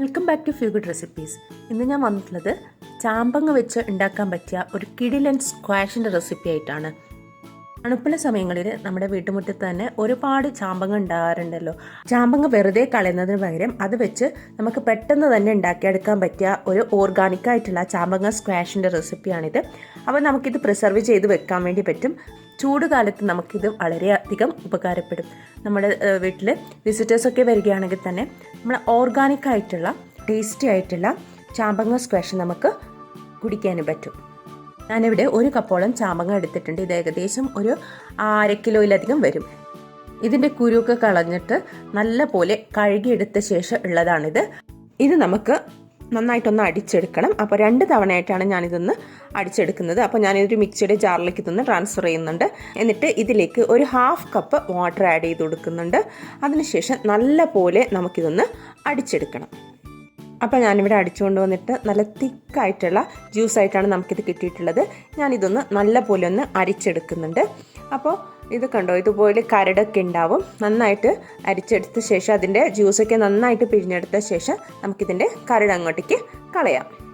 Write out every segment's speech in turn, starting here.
Welcome back to few good recipes ഇന്ന് ഞാൻ വന്നിട്ടുള്ളത് ചാമ്പങ്ങ വെച്ച് ഉണ്ടാക്കാൻ പറ്റിയ ഒരു കിഡിലൻ സ്ക്വാഷിന്റെ റെസിപ്പി ആയിട്ടാണ്. തണുപ്പുള്ള സമയങ്ങളിൽ നമ്മുടെ വീട്ടുമുറ്റത്ത് തന്നെ ഒരുപാട് ചാമ്പങ്ങ ഉണ്ടാകാറുണ്ടല്ലോ. ചാമ്പങ്ങ വെറുതെ കളയുന്നതിന് പകരം അത് വെച്ച് നമുക്ക് പെട്ടെന്ന് തന്നെ ഉണ്ടാക്കിയെടുക്കാൻ പറ്റിയ ഒരു ഓർഗാനിക് ആയിട്ടുള്ള ചാമ്പങ്ങ സ്ക്വാഷിന്റെ റെസിപ്പിയാണിത് അപ്പോൾ നമുക്കിത് പ്രിസർവ് ചെയ്ത് വെക്കാൻ വേണ്ടി പറ്റും. ചൂട് കാലത്ത് നമുക്കിത് വളരെയധികം ഉപകാരപ്പെടും. നമ്മുടെ വീട്ടിൽ വിസിറ്റേഴ്സൊക്കെ വരികയാണെങ്കിൽ തന്നെ നമ്മൾ ഓർഗാനിക് ആയിട്ടുള്ള ടേസ്റ്റി ആയിട്ടുള്ള ചാമ്പങ്ങ സ്ക്വാഷ് നമുക്ക് കുടിക്കാനും പറ്റും. ഞാനിവിടെ ഒരു കപ്പോളം ചാമ്പങ്ങ എടുത്തിട്ടുണ്ട്. ഇത് ഏകദേശം ഒരു അര കിലോയിലധികം വരും. ഇതിന്റെ കുരുവൊക്കെ കളഞ്ഞിട്ട് നല്ല പോലെ കഴുകിയെടുത്ത ശേഷം ഉള്ളതാണിത്. ഇത് നമുക്ക് നന്നായിട്ടൊന്ന് അടിച്ചെടുക്കണം. അപ്പോൾ രണ്ട് തവണയായിട്ടാണ് ഞാനിതൊന്ന് അടിച്ചെടുക്കുന്നത്. അപ്പോൾ ഞാനിതൊരു മിക്സിയുടെ ജാറിലേക്ക് ഇതൊന്ന് ട്രാൻസ്ഫർ ചെയ്യുന്നുണ്ട്. എന്നിട്ട് ഇതിലേക്ക് ഒരു ഹാഫ് കപ്പ് വാട്ടർ ആഡ് ചെയ്ത് കൊടുക്കുന്നുണ്ട്. അതിനുശേഷം നല്ല പോലെ നമുക്കിതൊന്ന് അടിച്ചെടുക്കണം. അപ്പോൾ ഞാനിവിടെ അടിച്ചുകൊണ്ട് വന്നിട്ട് നല്ല തിക്കായിട്ടുള്ള ജ്യൂസായിട്ടാണ് നമുക്കിത് കിട്ടിയിട്ടുള്ളത്. ഞാനിതൊന്ന് നല്ല പോലെ ഒന്ന് അരിച്ചെടുക്കുന്നുണ്ട്. അപ്പോൾ ഇത് കണ്ടോ ഇതുപോലെ കരടൊക്കെ ഉണ്ടാവും. നന്നായിട്ട് അരിച്ചെടുത്ത ശേഷം അതിന്റെ ജ്യൂസൊക്കെ നന്നായിട്ട് പിഴിഞ്ഞെടുത്ത ശേഷം നമുക്കിതിന്റെ കരട് അങ്ങോട്ടേക്ക് കളയാം.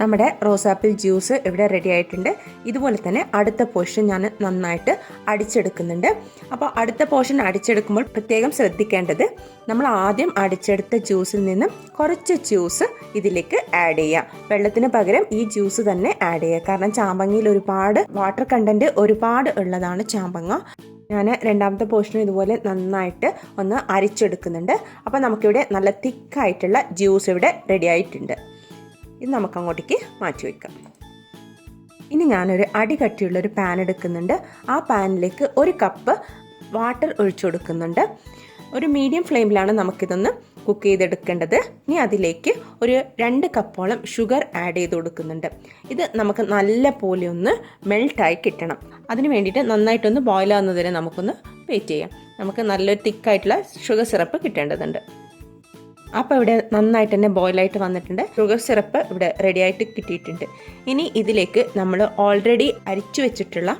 നമ്മുടെ റോസാപ്പിൾ ജ്യൂസ് ഇവിടെ റെഡി ആയിട്ടുണ്ട്. ഇതുപോലെ തന്നെ അടുത്ത പോർഷൻ ഞാൻ നന്നായിട്ട് അടിച്ചെടുക്കുന്നുണ്ട്. അപ്പോൾ അടുത്ത പോർഷൻ അടിച്ചെടുക്കുമ്പോൾ പ്രത്യേകം ശ്രദ്ധിക്കേണ്ടത് നമ്മൾ ആദ്യം അടിച്ചെടുത്ത ജ്യൂസിൽ നിന്നും കുറച്ച് ജ്യൂസ് ഇതിലേക്ക് ആഡ് ചെയ്യുക. വെള്ളത്തിന് പകരം ഈ ജ്യൂസ് തന്നെ ആഡ് ചെയ്യുക. കാരണം ചാമ്പങ്ങയിൽ ഒരുപാട് വാട്ടർ കണ്ടന്റ് ഒരുപാട് ഉള്ളതാണ് ചാമ്പങ്ങ. ഞാൻ രണ്ടാമത്തെ പോർഷനും ഇതുപോലെ നന്നായിട്ട് ഒന്ന് അരിച്ചെടുക്കുന്നുണ്ട്. അപ്പോൾ നമുക്കിവിടെ നല്ല തിക്കായിട്ടുള്ള ജ്യൂസ് ഇവിടെ റെഡി ആയിട്ടുണ്ട്. ഇത് നമുക്ക് അങ്ങോട്ടേക്ക് മാറ്റി വയ്ക്കാം ഇനി ഞാനൊരു അടി കട്ടിയുള്ളൊരു പാൻ എടുക്കുന്നുണ്ട്. ആ പാനിലേക്ക് ഒരു കപ്പ് വാട്ടർ ഒഴിച്ചു കൊടുക്കുന്നുണ്ട്. ഒരു മീഡിയം ഫ്ലെയിമിലാണ് നമുക്കിതൊന്ന് കുക്ക് ചെയ്തെടുക്കേണ്ടത്. ഇനി അതിലേക്ക് ഒരു രണ്ട് കപ്പോളം ഷുഗർ ആഡ് ചെയ്ത് കൊടുക്കുന്നുണ്ട്. ഇത് നമുക്ക് നല്ല പോലെ ഒന്ന് മെൽട്ടായി കിട്ടണം. അതിന് വേണ്ടിയിട്ട് നന്നായിട്ടൊന്ന് ബോയിൽ ആകുന്നതിന് നമുക്കൊന്ന് വെയിറ്റ് ചെയ്യാം. നമുക്ക് നല്ലൊരു തിക്കായിട്ടുള്ള ഷുഗർ സിറപ്പ് കിട്ടേണ്ടതുണ്ട്. അപ്പോൾ ഇവിടെ നന്നായിട്ട് തന്നെ ബോയിലായിട്ട് വന്നിട്ടുണ്ട്. ഷുഗർ സിറപ്പ് ഇവിടെ റെഡിയായിട്ട് കിട്ടിയിട്ടുണ്ട്. ഇനി ഇതിലേക്ക് നമ്മൾ ഓൾറെഡി അരിച്ചു വെച്ചിട്ടുള്ള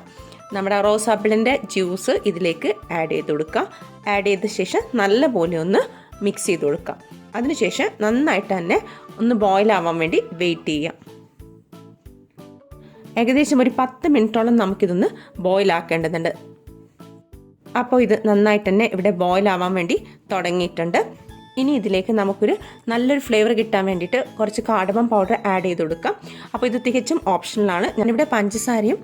നമ്മുടെ റോസ് ആപ്പിളിന്റെ ജ്യൂസ് ഇതിലേക്ക് ആഡ് ചെയ്ത് കൊടുക്കാം ആഡ് ചെയ്ത ശേഷം നല്ലപോലെ ഒന്ന് മിക്സ് ചെയ്ത് കൊടുക്കുക. അതിനുശേഷം നന്നായിട്ട് തന്നെ ഒന്ന് ബോയിലാവാൻ വേണ്ടി വെയിറ്റ് ചെയ്യാം ഏകദേശം ഒരു പത്ത് മിനിറ്റോളം നമുക്കിതൊന്ന് ബോയിലാക്കേണ്ടതുണ്ട് അപ്പോൾ ഇത് നന്നായിട്ട് തന്നെ ഇവിടെ ബോയിലാവാൻ വേണ്ടി തുടങ്ങിയിട്ടുണ്ട്. ഇനി ഇതിലേക്ക് നമുക്കൊരു നല്ലൊരു ഫ്ലേവർ കിട്ടാൻ വേണ്ടിയിട്ട് കുറച്ച് കാടമം പൗഡർ ആഡ് ചെയ്ത് കൊടുക്കാം. അപ്പോൾ ഇത് തികച്ചും ഓപ്ഷണലാണ് ഞാനിവിടെ പഞ്ചസാരയും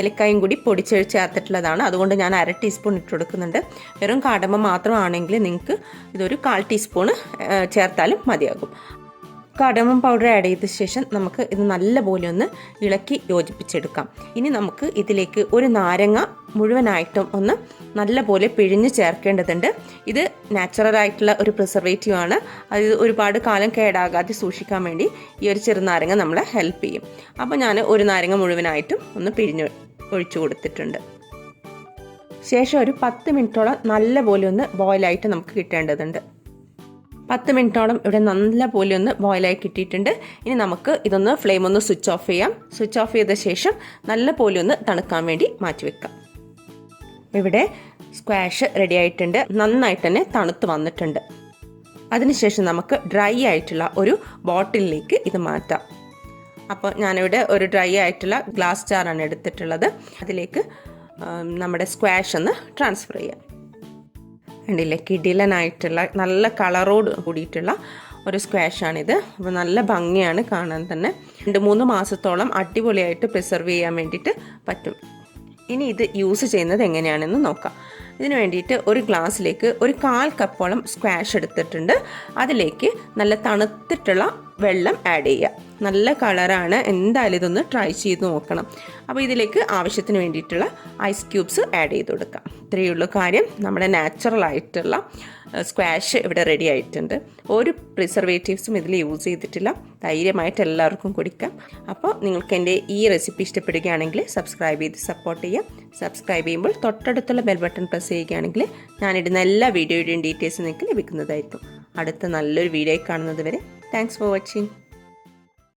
ഏലക്കായും കൂടി പൊടിച്ചൊഴിച്ച് ചേർത്തിട്ടുള്ളതാണ്. അതുകൊണ്ട് ഞാൻ അര ടീസ്പൂൺ ഇട്ട് കൊടുക്കുന്നുണ്ട്. വെറും കാടമം മാത്രമാണെങ്കിൽ നിങ്ങൾക്ക് ഇതൊരു കാൽ ടീസ്പൂൺ ചേർത്താലും മതിയാകും. കടമം പൗഡർ ആഡ് ചെയ്ത ശേഷം നമുക്ക് ഇത് നല്ലപോലെ ഒന്ന് ഇളക്കി യോജിപ്പിച്ചെടുക്കാം. ഇനി നമുക്ക് ഇതിലേക്ക് ഒരു നാരങ്ങ മുഴുവനായിട്ടും ഒന്ന് നല്ലപോലെ പിഴിഞ്ഞ് ചേർക്കേണ്ടതുണ്ട്. ഇത് നാച്ചുറൽ ആയിട്ടുള്ള ഒരു പ്രിസർവേറ്റീവ് ആണ്. അത് ഒരുപാട് കാലം കേടാകാതെ സൂക്ഷിക്കാൻ വേണ്ടി ഈ ഒരു ചെറുനാരങ്ങ നമ്മളെ ഹെൽപ്പ് ചെയ്യും. അപ്പോൾ ഞാൻ ഒരു നാരങ്ങ മുഴുവനായിട്ടും ഒന്ന് പിഴിഞ്ഞ് ഒഴിച്ചു കൊടുത്തിട്ടുണ്ട്. ശേഷം ഒരു പത്ത് മിനിറ്റോളം നല്ലപോലെ ഒന്ന് ബോയിലായിട്ട് നമുക്ക് കിട്ടേണ്ടതുണ്ട്. പത്ത് മിനിറ്റോളം ഇവിടെ നല്ല പോലെ ഒന്ന് ബോയിലായി കിട്ടിയിട്ടുണ്ട്. ഇനി നമുക്ക് ഇതൊന്ന് ഫ്ലെയിം ഒന്ന് സ്വിച്ച് ഓഫ് ചെയ്യാം. സ്വിച്ച് ഓഫ് ചെയ്ത ശേഷം നല്ല പോലെ ഒന്ന് തണുക്കാൻ വേണ്ടി മാറ്റി വെക്കാം. ഇവിടെ സ്ക്വാഷ് റെഡി ആയിട്ടുണ്ട്. നന്നായിട്ട് തന്നെ തണുത്ത് വന്നിട്ടുണ്ട്. അതിനുശേഷം നമുക്ക് ഡ്രൈ ആയിട്ടുള്ള ഒരു ബോട്ടിലിലേക്ക് ഇത് മാറ്റാം. അപ്പോൾ ഞാനിവിടെ ഒരു ഡ്രൈ ആയിട്ടുള്ള ഗ്ലാസ് ജാറാണ് എടുത്തിട്ടുള്ളത്. അതിലേക്ക് നമ്മുടെ സ്ക്വാഷ് ഒന്ന് ട്രാൻസ്ഫർ ചെയ്യാം. കണ്ടില്ലേ? കിടിലനായിട്ടുള്ള നല്ല കളറോട് കൂടിയിട്ടുള്ള ഒരു സ്ക്വാഷാണിത്. അപ്പോൾ നല്ല ഭംഗിയാണ് കാണാൻ തന്നെ. രണ്ട് മൂന്ന് മാസത്തോളം അടിപൊളിയായിട്ട് പ്രിസർവ് ചെയ്യാൻ വേണ്ടിയിട്ട് പറ്റും. ഇനി ഇത് യൂസ് ചെയ്യുന്നത് എങ്ങനെയാണെന്ന് നോക്കാം. ഇതിന് വേണ്ടിയിട്ട് ഒരു ഗ്ലാസ്സിലേക്ക് ഒരു കാൽ കപ്പോളം സ്ക്വാഷ് എടുത്തിട്ടുണ്ട്. അതിലേക്ക് നല്ല തണുത്തിട്ടുള്ള വെള്ളം ആഡ് ചെയ്യുക. നല്ല കളറാണ്. എന്തായാലും ഇതൊന്ന് ട്രൈ ചെയ്ത് നോക്കണം. അപ്പോൾ ഇതിലേക്ക് ആവശ്യത്തിന് വേണ്ടിയിട്ടുള്ള ഐസ് ക്യൂബ്സ് ആഡ് ചെയ്ത് കൊടുക്കാം. ഇത്രയേ ഉള്ളൂ കാര്യം. നമ്മുടെ നാച്ചുറൽ ആയിട്ടുള്ള സ്ക്വാഷ് ഇവിടെ റെഡി ആയിട്ടുണ്ട്. ഒരു പ്രിസർവേറ്റീവ്സും ഇതിൽ യൂസ് ചെയ്തിട്ടില്ല. ധൈര്യമായിട്ട് എല്ലാവർക്കും കുടിക്കാം. അപ്പോൾ നിങ്ങൾക്ക് എന്റെ ഈ റെസിപ്പി ഇഷ്ടപ്പെടുകയാണെങ്കിൽ സബ്സ്ക്രൈബ് ചെയ്ത് സപ്പോർട്ട് ചെയ്യാം സബ്സ്ക്രൈബ് ചെയ്യുമ്പോൾ തൊട്ടടുത്തുള്ള ബെൽ ബട്ടൺ പ്രസ് ചെയ്യുകയാണെങ്കിൽ ഞാനിടുന്ന എല്ലാ വീഡിയോയുടെയും ഡീറ്റെയിൽസ് നിങ്ങൾക്ക് ലഭിക്കുന്നതായിരിക്കും. അടുത്ത നല്ലൊരു വീഡിയോ കാണുന്നത് വരെ താങ്ക്സ് ഫോർ വാച്ചിങ്